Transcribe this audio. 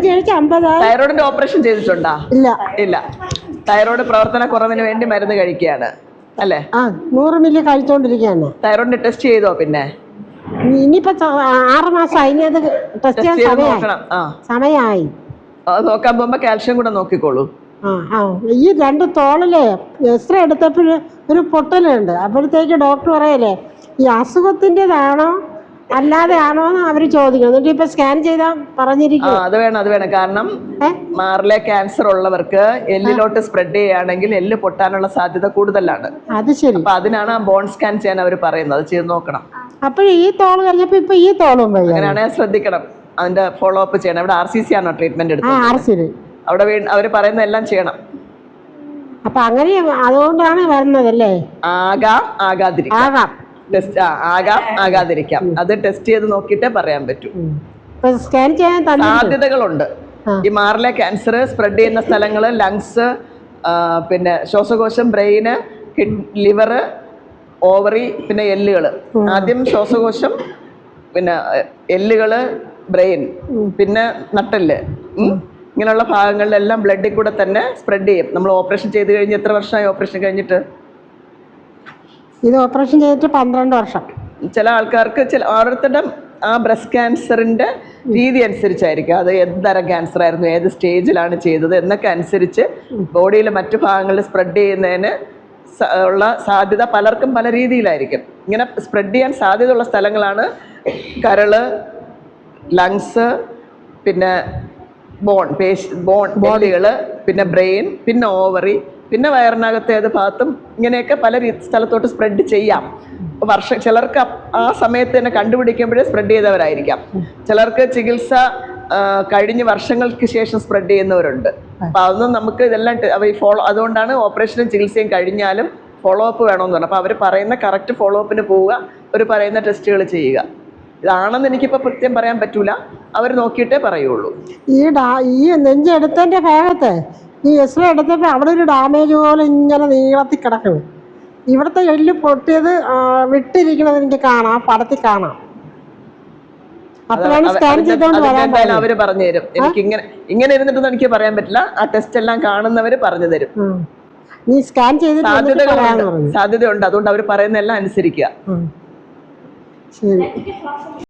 കഴിച്ച് അമ്പതായി തൈറോയിഡിന്റെ ഓപ്പറേഷൻ ചെയ്തിട്ടുണ്ടാ? ഇല്ല. ഇല്ല. തൈറോയിഡ് പ്രവർത്തന കുറവിന് വേണ്ടി മരുന്ന് കഴിക്കുകയാണ്. അല്ലേ? ആ നൂറ് മില്ലി കഴിച്ചോണ്ടിരിക്കുകയാണ്. തൈറോയിഡിന്റെ ടെസ്റ്റ് ചെയ്തോ പിന്നെ? ഇനിയിപ്പോ ച- ആറ് മാസം ഇനി അത് ടെസ്റ്റ് ചെയ്യാൻ ചെയ്ത് സമയമായി. നോക്കണം. ആ. സമയമായി. അത് നോക്കാൻ പോകുമ്പോ കാൽഷ്യം കൂടെ നോക്കിക്കോളൂ. ആ ആ. ഈ രണ്ട് തോളിലെ എക്സ്റേ എടുത്തപ്പോൾ ഒരു പൊട്ടലുണ്ട്. അപ്പോഴത്തേക്ക് ഡോക്ടർ പറയലേ ഈ അസുഖത്തിന്റെതാണോ അല്ലാതെ ആണോ അവർ ചോദിക്കണം. എന്നിട്ട് ഇപ്പൊ സ്കാൻ ചെയ്താ പറഞ്ഞിരിക്കും അത് വേണം അത് വേണം. കാരണം? മാറിലെ ക്യാൻസർ ഉള്ളവർക്ക് എല്ലിലോട്ട് സ്പ്രെഡ് ചെയ്യുകയാണെങ്കിൽ എല്ല് പൊട്ടാനുള്ള സാധ്യത കൂടുതലാണ്. അത് ശരി. അപ്പൊ അതിനാണ് ആ ബോൺ സ്കാൻ ചെയ്യാൻ അവർ പറയുന്നത്. അത് ചെയ്ത് നോക്കണം. അപ്പോൾ ഈ തോൾ കഴിഞ്ഞപ്പോ ഇപ്പൊ ഈ തോളും അങ്ങനെയാണെങ്കിൽ ശ്രദ്ധിക്കണം. അതിന്റെ ഫോളോ അപ്പ് ചെയ്യണം. ഇവിടെ ആർ സി സി ആണോ ട്രീറ്റ്മെന്റ് എടുത്തത് അവിടെ അവർ അവർ പറയുന്ന എല്ലാം ചെയ്യണം. അപ്പൊ അങ്ങനെ അതുകൊണ്ടാണ് വരുന്നത് അല്ലേ ആകാം ആകാതിരിക്കാം. ആകാം. ടെസ്റ്റ് ആകാം ആകാതിരിക്കാം. അത് ടെസ്റ്റ് ചെയ്ത് നോക്കിയിട്ടേ പറയാൻ പറ്റൂ. സ്കാൻ ചെയ്യാൻ സാധ്യതകളുണ്ട്. ഈ മാറിലെ ക്യാൻസർ സ്പ്രെഡ് ചെയ്യുന്ന സ്ഥലങ്ങൾ ലങ്സ് പിന്നെ ശ്വാസകോശം ബ്രെയിന് ലിവറ് ഓവറി പിന്നെ എല്ലുകൾ ആദ്യം ശ്വാസകോശം പിന്നെ എല്ലുകൾ ബ്രെയിൻ പിന്നെ നട്ടൽ ഇങ്ങനെയുള്ള ഭാഗങ്ങളിലെല്ലാം ബ്ലഡിൽ കൂടെ തന്നെ സ്പ്രെഡ് ചെയ്യും. നമ്മൾ ഓപ്പറേഷൻ ചെയ്ത് കഴിഞ്ഞ് എത്ര വർഷമായി ഓപ്പറേഷൻ കഴിഞ്ഞിട്ട്? ഇത് ഓപ്പറേഷൻ ചെയ്തിട്ട് പന്ത്രണ്ട് വർഷം. ചില ആൾക്കാർക്ക് ചില ഓരോരുത്തരുടെ ആ ബ്രസ്റ്റ് ക്യാൻസറിന്റെ രീതി അനുസരിച്ചായിരിക്കും. അത് എന്തരം ക്യാൻസർ ആയിരുന്നു ഏത് സ്റ്റേജിലാണ് ചെയ്തത് എന്നൊക്കെ അനുസരിച്ച് ബോഡിയിലെ മറ്റു ഭാഗങ്ങളിൽ സ്പ്രെഡ് ചെയ്യുന്നതിന് ഉള്ള സാധ്യത പലർക്കും പല രീതിയിലായിരിക്കും. ഇങ്ങനെ സ്പ്രെഡ് ചെയ്യാൻ സാധ്യതയുള്ള സ്ഥലങ്ങളാണ് കരൾ ലങ്സ് പിന്നെ ബോൺ പേശ് ബോൺ ബോഡികൾ പിന്നെ ബ്രെയിൻ പിന്നെ ഓവറി പിന്നെ വയറിനകത്തെ ഏത് ഭാഗത്തും ഇങ്ങനെയൊക്കെ പല സ്ഥലത്തോട്ട് സ്പ്രെഡ് ചെയ്യാം. വർഷ ചിലർക്ക് ആ സമയത്ത് തന്നെ കണ്ടുപിടിക്കുമ്പോഴേ സ്പ്രെഡ് ചെയ്തവരായിരിക്കാം. ചിലർക്ക് ചികിത്സ കഴിഞ്ഞ വർഷങ്ങൾക്ക് ശേഷം സ്പ്രെഡ് ചെയ്യുന്നവരുണ്ട്. അപ്പൊ അതൊന്നും നമുക്ക് ഇതെല്ലാം ഫോളോ അതുകൊണ്ടാണ് ഓപ്പറേഷനും ചികിത്സയും കഴിഞ്ഞാലും ഫോളോ അപ്പ് വേണമെന്ന് പറഞ്ഞു അപ്പോൾ അവർ പറയുന്ന കറക്റ്റ് ഫോളോ അപ്പിന് പോവുക അവർ പറയുന്ന ടെസ്റ്റുകൾ ചെയ്യുക. ഇതാണെന്ന് എനിക്കിപ്പോൾ കൃത്യം പറയാൻ പറ്റൂല. അവർ നോക്കിയിട്ടേ പറയുള്ളൂ. ഈ ഈ നെഞ്ചെടുത്തതിന്റെ ഭാഗത്ത് ഈ എക്സ്റേ എടുത്തപ്പോൾ അവിടെ ഒരു ഡാമേജ് പോലെ ഇങ്ങനെ നീളത്തിൽ കിടക്കുന്നു. ഇവിടുത്തെ എല്ല് പൊട്ടിയത് വിട്ടിരിക്കുന്നത് വിട്ടിരിക്കണത് എനിക്ക് കാണാം പടത്തിൽ കാണാം. അപ്പോഴാണ് സ്കാൻ ചെയ്തോണ്ട് വരാൻ അവർ പറഞ്ഞു തരും. എനിക്ക് ഇങ്ങനെ ഇങ്ങനെ ഇരുന്നിട്ടൊന്നും എനിക്ക് പറയാൻ പറ്റില്ല. ആ ടെസ്റ്റ് എല്ലാം കാണുന്നവര് പറഞ്ഞു തരും. നീ സ്കാൻ പറയാന്ന് സാധ്യതകളുണ്ട് സാധ്യതയുണ്ട്. അതുകൊണ്ട് അവർ പറയുന്നതെല്ലാം അനുസരിക്കുക. ശരി.